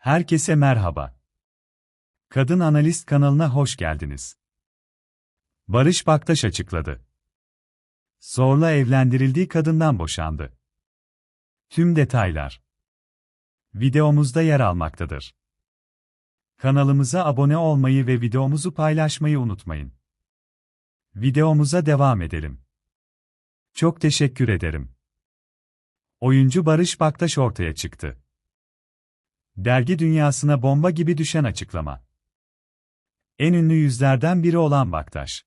Herkese merhaba. Kadın Analist kanalına hoş geldiniz. Barış Baktaş açıkladı. Zorla evlendirildiği kadından boşandı. Tüm detaylar videomuzda yer almaktadır. Kanalımıza abone olmayı ve videomuzu paylaşmayı unutmayın. Videomuza devam edelim. Çok teşekkür ederim. Oyuncu Barış Baktaş ortaya çıktı. Dergi dünyasına bomba gibi düşen açıklama. En ünlü yüzlerden biri olan Baktaş.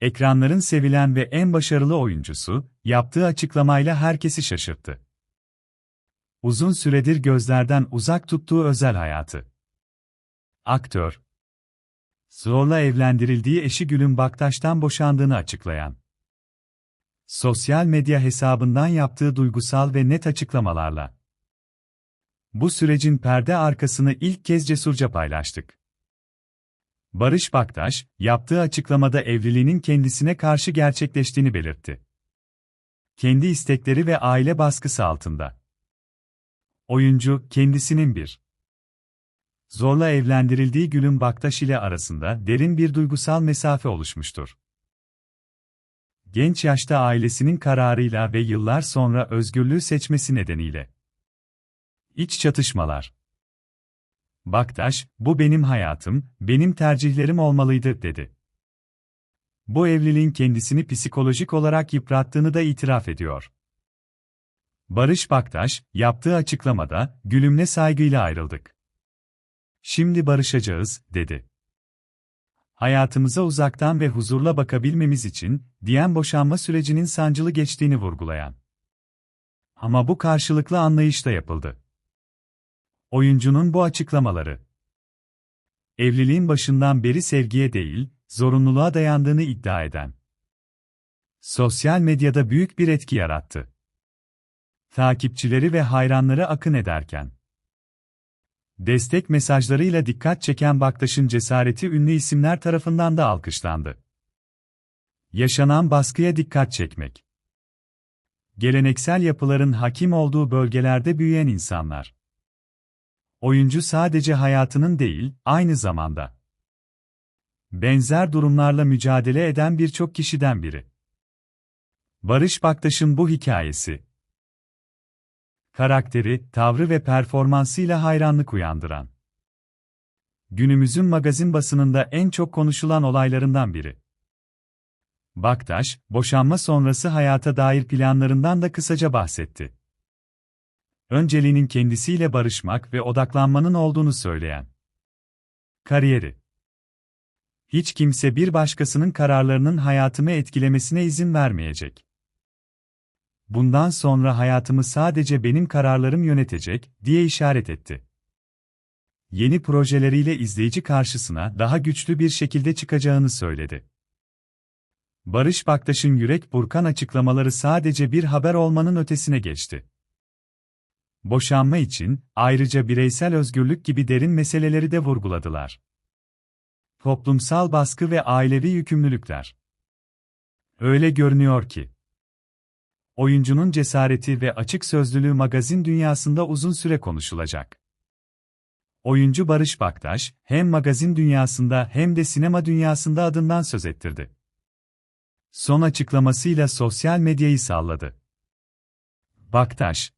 Ekranların sevilen ve en başarılı oyuncusu, yaptığı açıklamayla herkesi şaşırttı. Uzun süredir gözlerden uzak tuttuğu özel hayatı. Aktör. Zorla evlendirildiği eşi Gülün Baktaş'tan boşandığını açıklayan. Sosyal medya hesabından yaptığı duygusal ve net açıklamalarla. Bu sürecin perde arkasını ilk kez cesurca paylaştık. Barış Baktaş, yaptığı açıklamada evliliğinin kendisine karşı gerçekleştiğini belirtti. Kendi istekleri ve aile baskısı altında. Oyuncu, kendisinin bir zorla evlendirildiği Gülün Baktaş ile arasında derin bir duygusal mesafe oluşmuştur. Genç yaşta ailesinin kararıyla ve yıllar sonra özgürlüğü seçmesi nedeniyle. İç çatışmalar. Baktaş, bu benim hayatım, benim tercihlerim olmalıydı, dedi. Bu evliliğin kendisini psikolojik olarak yıprattığını da itiraf ediyor. Barış Baktaş, yaptığı açıklamada, gülümle saygıyla ayrıldık. Şimdi barışacağız, dedi. Hayatımıza uzaktan ve huzurla bakabilmemiz için, diyen boşanma sürecinin sancılı geçtiğini vurgulayan. Ama bu karşılıklı anlayışla yapıldı. Oyuncunun bu açıklamaları. Evliliğin başından beri sevgiye değil, zorunluluğa dayandığını iddia eden. Sosyal medyada büyük bir etki yarattı. Takipçileri ve hayranları akın ederken. Destek mesajlarıyla dikkat çeken Baktaş'ın cesareti ünlü isimler tarafından da alkışlandı. Yaşanan baskıya dikkat çekmek. Geleneksel yapıların hakim olduğu bölgelerde büyüyen insanlar. Oyuncu sadece hayatının değil, aynı zamanda benzer durumlarla mücadele eden birçok kişiden biri. Barış Baktaş'ın bu hikayesi karakteri, tavrı ve performansıyla hayranlık uyandıran. Günümüzün magazin basınında en çok konuşulan olaylarından biri. Baktaş, boşanma sonrası hayata dair planlarından da kısaca bahsetti. Önceliğinin kendisiyle barışmak ve odaklanmanın olduğunu söyleyen. Kariyeri Hiç kimse bir başkasının kararlarının hayatımı etkilemesine izin vermeyecek. Bundan sonra hayatımı sadece benim kararlarım yönetecek, diye işaret etti. Yeni projeleriyle izleyici karşısına daha güçlü bir şekilde çıkacağını söyledi. Barış Baktaş'ın yürek burkan açıklamaları sadece bir haber olmanın ötesine geçti. Boşanma için, ayrıca bireysel özgürlük gibi derin meseleleri de vurguladılar. Toplumsal baskı ve ailevi yükümlülükler. Öyle görünüyor ki, oyuncunun cesareti ve açık sözlülüğü magazin dünyasında uzun süre konuşulacak. Oyuncu Barış Baktaş, hem magazin dünyasında hem de sinema dünyasında adından söz ettirdi. Son açıklamasıyla sosyal medyayı salladı. Baktaş,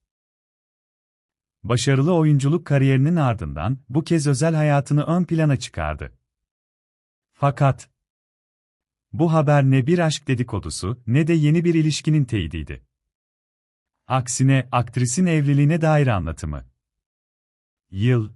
başarılı oyunculuk kariyerinin ardından bu kez özel hayatını ön plana çıkardı. Fakat bu haber ne bir aşk dedikodusu ne de yeni bir ilişkinin teyidiydi. Aksine aktrisin evliliğine dair anlatımı. Yıl